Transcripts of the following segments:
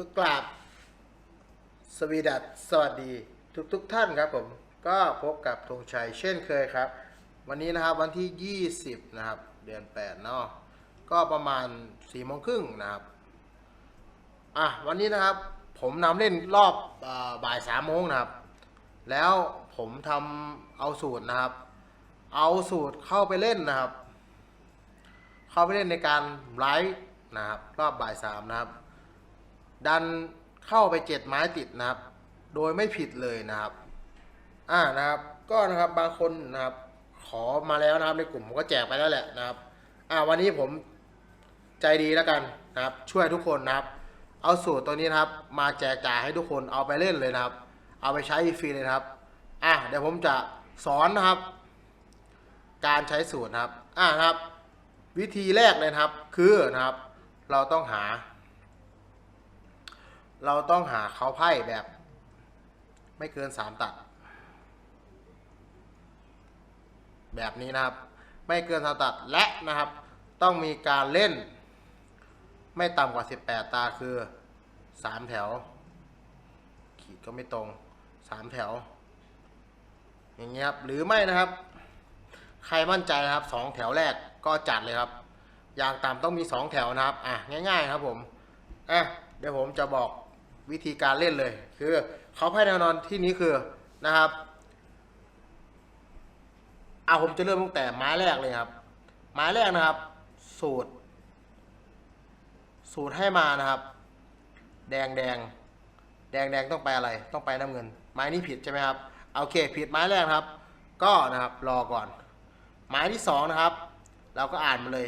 ก็กราบสวีดัสสวัสดีทุกทุกท่านครับผมก็พบกับธงชัยเช่นเคยครับ วันนี้นะครับวันที่ 20 นะครับ เดือน8เนาะก็ประมาณ4โมงครึ่งนะครับอะวันนี้นะครับผมนำเล่นรอบอบ่ายสามโมงนะครับ แล้วผมทำเอาสูตรนะครับ เอาสูตรเข้าไปเล่นนะครับ เข้าไปเล่นในการไลฟ์นะครับ รอบบ่ายสามนะครับ ดันเข้าไปเจ็ดไม้ติดนะครับ โดยไม่ผิดเลยนะครับ อ่านะครับ ก็นะครับบางคนนะครับ ขอมาแล้วนะครับในกลุ่มผมก็แจกไปแล้วแหละนะครับ อ่าวันนี้ผมใจดีแล้วกันนะครับ ช่วยทุกคนนะครับ เอาสูตรตัวนี้นะครับ มาแจกจ่ายให้ทุกคนเอาไปเล่นเลยนะครับ เอาไปใช้ฟรีเลยนะครับ อะเดี๋ยวผมจะสอนนะครับ การใช้สูตรนะครับ อ่านะครับ วิธีแรกเลยนะครับ คือนะครับ เราต้องหา เราต้องหาเขาไพ่แบบ ไม่เกินสามตัด แบบนี้นะครับ ไม่เกินสามตัดและนะครับ ต้องมีการเล่น ไม่ต่ำกว่า 18 ตาคือ 3 แถว ขีดก็ไม่ตรง 3 แถว อย่างเงี้ยครับ หรือไม่นะครับ ใครมั่นใจนะครับ 2 แถวแรกก็จัดเลยครับ อย่างต่ำต้องมี 2 แถวนะครับ อะง่าย ๆ ครับผมอะเดี๋ยวผมจะบอก วิธีการเล่นเลย คือเขาไพ่แนวนอนที่นี้คือนะครับเอะผมจะเริ่มตั้งแต่ไม้แรกเลยครับ ไม้แรกนะครับ สูตร สูตรให้มานะครับ แดงแดงแดงแดงต้องไปอะไร ต้องไปน้ำเงิน ไม้นี้ผิดใช่ไหมครับโอเค ผิดไม้แรกครับ ก็นะครับรอก่อน ไม้ที่สองนะครับ เราก็อ่านมาเลย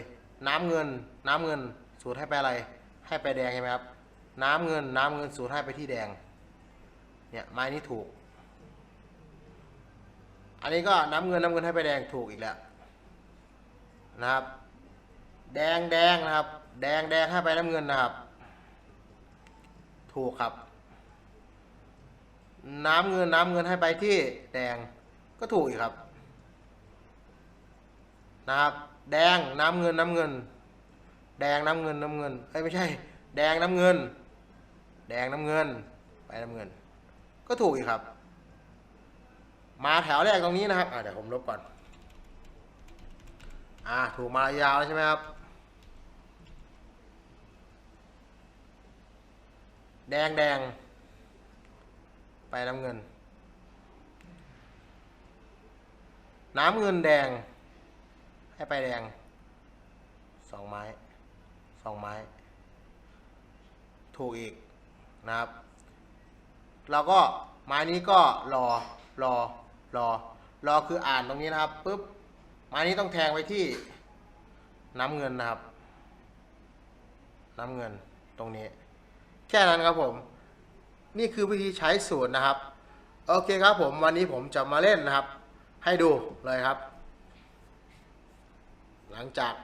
น้ำเงิน น้ำเงิน สูตรให้ไปอะไร ให้ไปแดงใช่ไหมครับ น้ำเงิน น้ำเงินสูตรให้ไปที่แดง เนี่ยไม้นี้ถูก อันนี้ก็น้ำเงินน้ำเงินให้ไปแดงถูกอีกแล้วนะครับ แดงแดงนะครับ แดงแดงให้ไปน้ำเงินนะครับ ถูกครับ น้ำเงินน้ำเงินให้ไปที่แดงก็ถูกอีกครับ นะครับ แดงน้ำเงินน้ำเงิน แดงน้ำเงินน้ำเงินเอ้ยไม่ใช่ แดงน้ำเงิน แดงน้ำเงิน ไปน้ำเงิน ก็ถูกอีกครับ มาแถวแรกตรงนี้นะครับอะเดี๋ยวผมลบก่อน อ่าถูกมายาวแล้วใช่ไหมครับ แดงแดง ไปน้ำเงิน น้ำเงินแดง ให้ไปแดงสองไม้สองไม้ ถูกอีก นะครับเราก็ไม้นี้ก็รอรอรอรอคืออ่านตรงนี้นะครับปุ๊บไม้นี้ต้องแทงไปที่น้ำเงินนะครับ น้ำเงินตรงนี้ แค่นั้นครับผม นี่คือวิธีใช้สูตรนะครับ โอเคครับผมวันนี้ผมจะมาเล่นนะครับ ให้ดูเลยครับ หลังจาก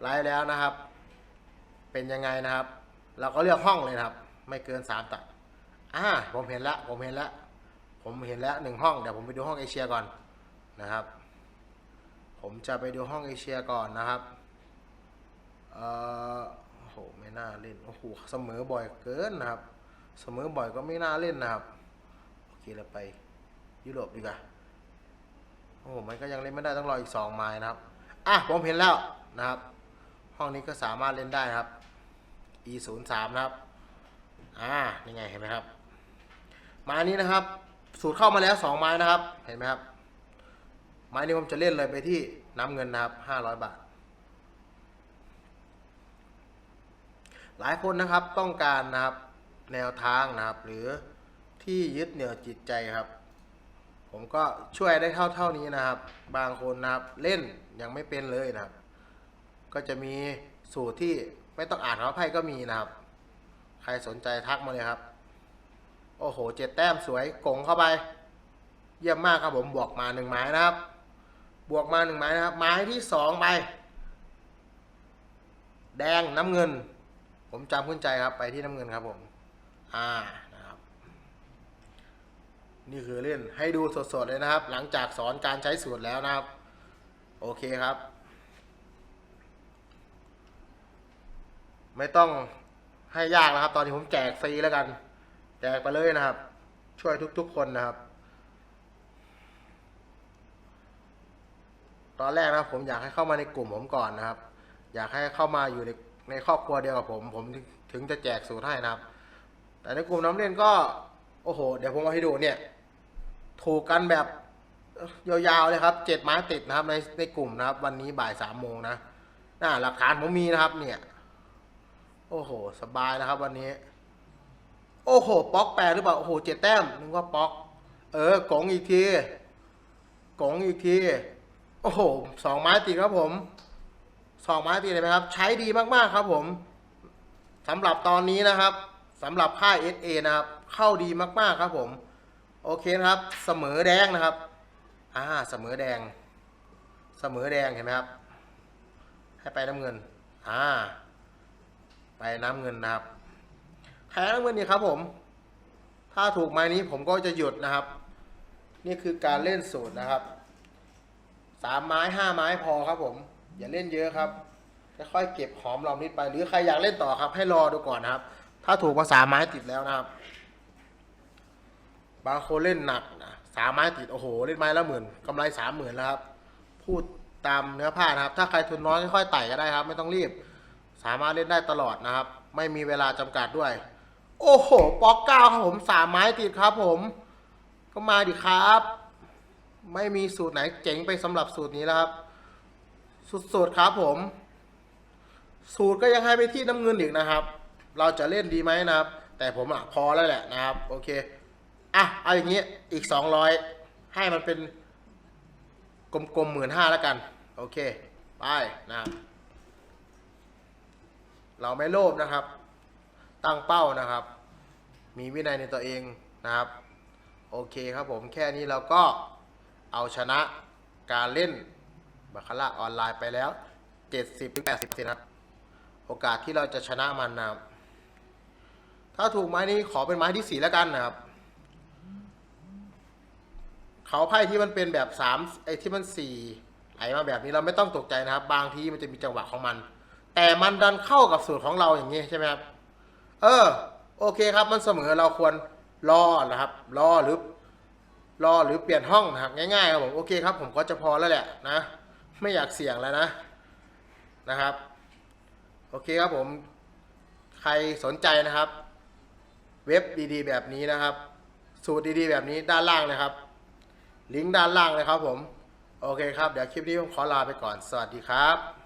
ไลฟ์แล้วนะครับ เป็นยังไงนะครับ เราก็เลือกห้องเลยนะครับ ไม่เกินสามตัดอ่าผมเห็นแล้วผมเห็นแล้วผมเห็นแล้วหนึ่งห้องเดี๋ยวผมไปดูห้องเอเชียก่อนนะครับ ผมจะไปดูห้องเอเชียก่อนนะครับเออโอ้โหไม่น่าเล่นโอ้โหเสมอบ่อยเกินนะครับ เสมอบ่อยก็ไม่น่าเล่นนะครับโอเคเราไปยุโรปดีกว่าโอ้โหมันก็ยังเล่นไม่ได้ต้องรออีกสองไม้นะครับอะผมเห็นแล้วนะครับ ห้องนี้ก็สามารถเล่นได้ครับ e 0 3นะครับ อ่านี่ไงเห็นไหมครับไม้นี้นะครับ สูตรเข้ามาแล้วสองไม้นะครับ เห็นไหมครับ ไม้นี้ผมจะเล่นเลยไปที่น้ำเงินนะครับห้าร้อยบาท หลายคนนะครับต้องการนะครับแนวทางนะครับ หรือที่ยึดเหนี่ยวจิตใจครับ ผมก็ช่วยได้เท่าเท่านี้นะครับ บางคนนะครับเล่นยังไม่เป็นเลยนะครับ ก็จะมีสูตรที่ไม่ต้องอ่านเขาไพ่ก็มีนะครับ ใครสนใจทักมาเลยครับ โอ้โหเจ็ดแต้มสวยกงเข้าไป เยี่ยมมากครับผมบวกมาหนึ่งไม้นะครับ บวกมาหนึ่งไม้นะครับไม้ที่สองไป แดงน้ำเงิน ผมจำขึ้นใจครับไปที่น้ำเงินครับผม อ่านะครับ นี่คือเล่นให้ดูสดๆเลยนะครับ หลังจากสอนการใช้สูตรแล้วนะครับ โอเคครับไม่ต้อง ให้ยากนะครับ ตอนนี้ผมแจกฟรีแล้วกัน แจกไปเลยนะครับ ช่วยทุกๆคนนะครับ ตอนแรกนะผมอยากให้เข้ามาในกลุ่มผมก่อนนะครับ อยากให้เข้ามาอยู่ในในครอบครัวเดียวกับผม ผมถึงถึงจะแจกสูตรให้นะครับ แต่ในกลุ่มน้ำเล่นก็ โอ้โห เดี๋ยวผมเอาให้ดูเนี่ย ถูกกันแบบยาวๆเลยครับเจ็ดไม้ติดนะครับในในกลุ่มนะครับ วันนี้บ่ายสามโมงนะน่าหลักฐานผมมีนะครับเนี่ย โอ้โห สบายนะครับวันนี้ โอ้โห ป๊อกแปดหรือเปล่า โอ้โห เจ็ดแต้ม นึกว่าป๊อก เออกงอีกทีกงอีกที โอ้โห สองไม้ติดครับผม สองไม้ติดเลยไหมครับ ใช้ดีมากๆครับผมสำหรับตอนนี้นะครับสำหรับค่าย SA นะครับ เข้าดีมากๆครับผม โอเคนะครับ เสมอแดงนะครับอ่าเสมอแดง เสมอแดงเห็นไหมครับ ให้ไปน้ำเงิน อ่า น้ำเงินนะครับแพ้น้ำเงินนี่ครับผม ถ้าถูกไม้นี้ผมก็จะหยุดนะครับ นี่คือการเล่นสูตรนะครับสามไม้ห้าไม้พอครับผม อย่าเล่นเยอะครับค่อยๆเก็บหอมรอมริดไป หรือใครอยากเล่นต่อครับ ให้รอดูก่อนนะครับ ถ้าถูกมาสามไม้ติดแล้วนะครับ บางคนเล่นหนักนะสามไม้ติดโอ้โหเล่นไม้ละหมื่นกำไรสามหมื่นแล้วครับ พูดตามเนื้อผ้านะครับ ถ้าใครทุนน้อยค่อยๆไต่ก็ได้ครับ ไม่ต้องรีบ สามารถเล่นได้ตลอดนะครับ ไม่มีเวลาจำกัดด้วย โอ้โหป๊อกเก้าครับผมสามไม้ติดครับผม ก็มาดิครับ ไม่มีสูตรไหนเจ๋งไปสำหรับสูตรนี้แล้วครับ สุดๆครับผม สูตรก็ยังให้ไปที่น้ำเงินอีกนะครับ เราจะเล่นดีไหมนะครับ แต่ผมอะพอแล้วแหละนะครับ โอเคอะเอาอย่างนี้อีกสองร้อยให้มันเป็นกลมๆหมื่นห้าแล้วกัน โอเค ไปนะครับ เราไม่โลภนะครับ ตั้งเป้านะครับ มีวินัยในตัวเองนะครับ โอเคครับผมแค่นี้เราก็เอาชนะการเล่นบาคาร่าออนไลน์ไปแล้ว 70-80%นะครับ โอกาสที่เราจะชนะมันนะครับ ถ้าถูกไม้นี้ขอเป็นไม้ที่สี่แล้วกันนะครับ เขาไพ่ที่มันเป็นแบบสามไอ้ที่มันสี่ไหลมาแบบนี้เราไม่ต้องตกใจนะครับ บางทีมันจะมีจังหวะของมัน แต่มันดันเข้ากับสูตรของเราอย่างนี้ใช่ไหมครับ เออ โอเคครับมันเสมอเราควรรอนะครับ รอหรือรอหรือเปลี่ยนห้องนะครับง่ายๆครับผมโอเคครับ ผมก็จะพอแล้วแหละนะ ไม่อยากเสี่ยงแล้วนะนะครับ โอเคครับผมใครสนใจนะครับ เว็บดีๆ แบบนี้นะครับ สูตรดีๆ แบบนี้ด้านล่างนะครับ ลิงก์ด้านล่างเลยครับผม โอเคครับ เดี๋ยวคลิปนี้ผมขอลาไปก่อน สวัสดีครับ